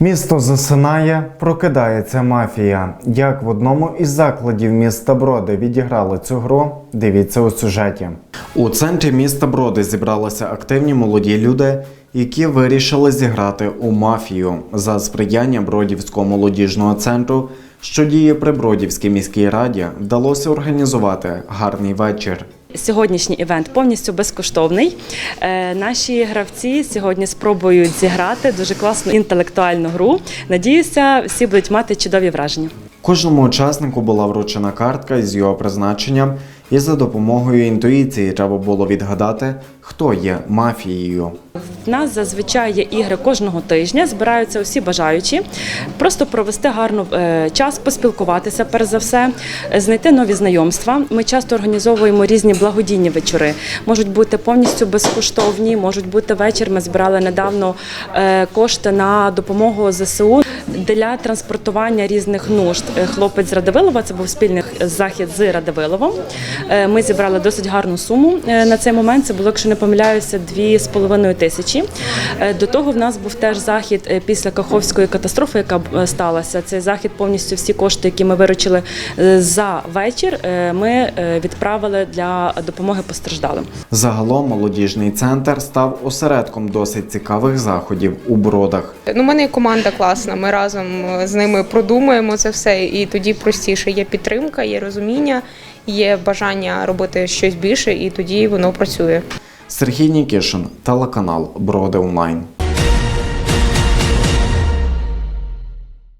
Місто засинає, прокидається мафія. Як в одному із закладів міста Броди відіграли цю гру, дивіться у сюжеті. У центрі міста Броди зібралися активні молоді люди, які вирішили зіграти у мафію за сприяння Бродівського молодіжного центру, що діє при Бродівській міській раді, вдалося організувати гарний вечір. Сьогоднішній івент повністю безкоштовний. Е, Наші гравці сьогодні спробують зіграти дуже класну інтелектуальну гру. Надіюся, всі будуть мати чудові враження. Кожному учаснику була вручена картка з його призначенням, і за допомогою інтуїції треба було відгадати, хто є мафією. В нас зазвичай є ігри кожного тижня. Збираються усі бажаючі, просто провести гарно е, час, поспілкуватися, перш за все, знайти нові знайомства. Ми часто організовуємо різні благодійні вечори. Можуть бути повністю безкоштовні, можуть бути вечір. Ми збирали недавно е, кошти на допомогу ЗСУ для транспортування різних нужд. Е, Хлопець з Радивилова, це був спільний захід з Радивиловом. Е, Ми зібрали досить гарну суму е, на цей момент. Це було, якщо не помиляюся, 2,5 тисячі. До того в нас був теж захід після Каховської катастрофи, яка сталася. Цей захід повністю всі кошти, які ми виручили за вечір, ми відправили для допомоги постраждалим. Загалом молодіжний центр став осередком досить цікавих заходів у бродах. Ну, у мене є команда класна. Ми разом е, з ними продумуємо це все, і тоді простіше є підтримка, є розуміння, є бажання робити щось більше, і тоді воно працює. Сергій Нікішин, телеканал Броди Онлайн.